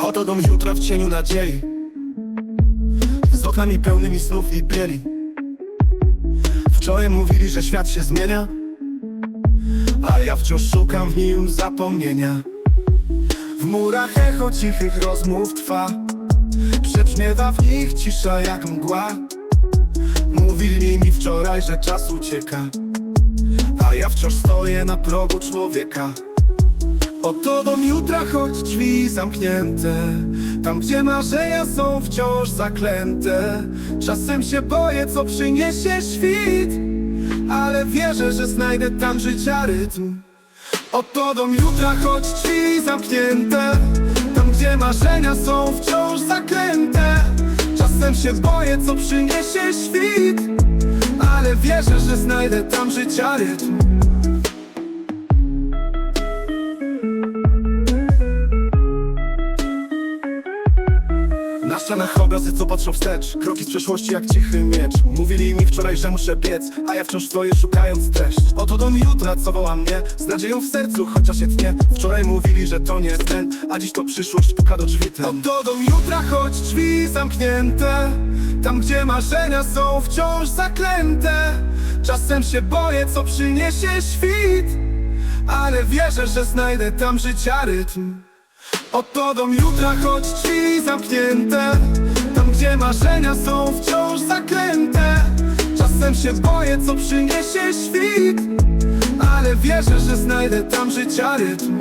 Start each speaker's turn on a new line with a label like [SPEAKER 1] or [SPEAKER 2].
[SPEAKER 1] Oto dom jutra w cieniu nadziei. Z oknami pełnymi snów i bieli. Wczoraj mówili, że świat się zmienia A ja wciąż szukam w nim zapomnienia. W murach echo cichych rozmów trwa. Przebrzmiewa w nich cisza jak mgła. Mówili mi wczoraj, że czas ucieka A ja wciąż stoję na progu człowieka. Oto dom jutra, choć drzwi zamknięte. Tam, gdzie marzenia są wciąż zaklęte. Czasem się boję, co przyniesie świt Ale wierzę, że znajdę tam życia rytm. Oto dom jutra, choć drzwi zamknięte. Tam, gdzie marzenia są wciąż zaklęte. Czasem się boję, co przyniesie świt Ale wierzę, że znajdę tam życia rytm Na ścianach obrazy, co patrzą wstecz. Kroki z przeszłości jak cichy miecz. Mówili mi wczoraj, że muszę biec A ja wciąż stoję szukając treść. Oto dom jutra, co woła mnie Z nadzieją w sercu, chociaż je tnie. Wczoraj mówili, że to nie sen A dziś to przyszłość puka do drzwi ten. Oto dom jutra, choć drzwi zamknięte Tam, gdzie marzenia są wciąż zaklęte Czasem się boję, co przyniesie świt Ale wierzę, że znajdę tam życia rytm Oto dom jutra, choć drzwi zamknięte. Tam, gdzie marzenia są wciąż zaklęte Czasem się boję, co przyniesie świt Ale wierzę, że znajdę tam życia rytm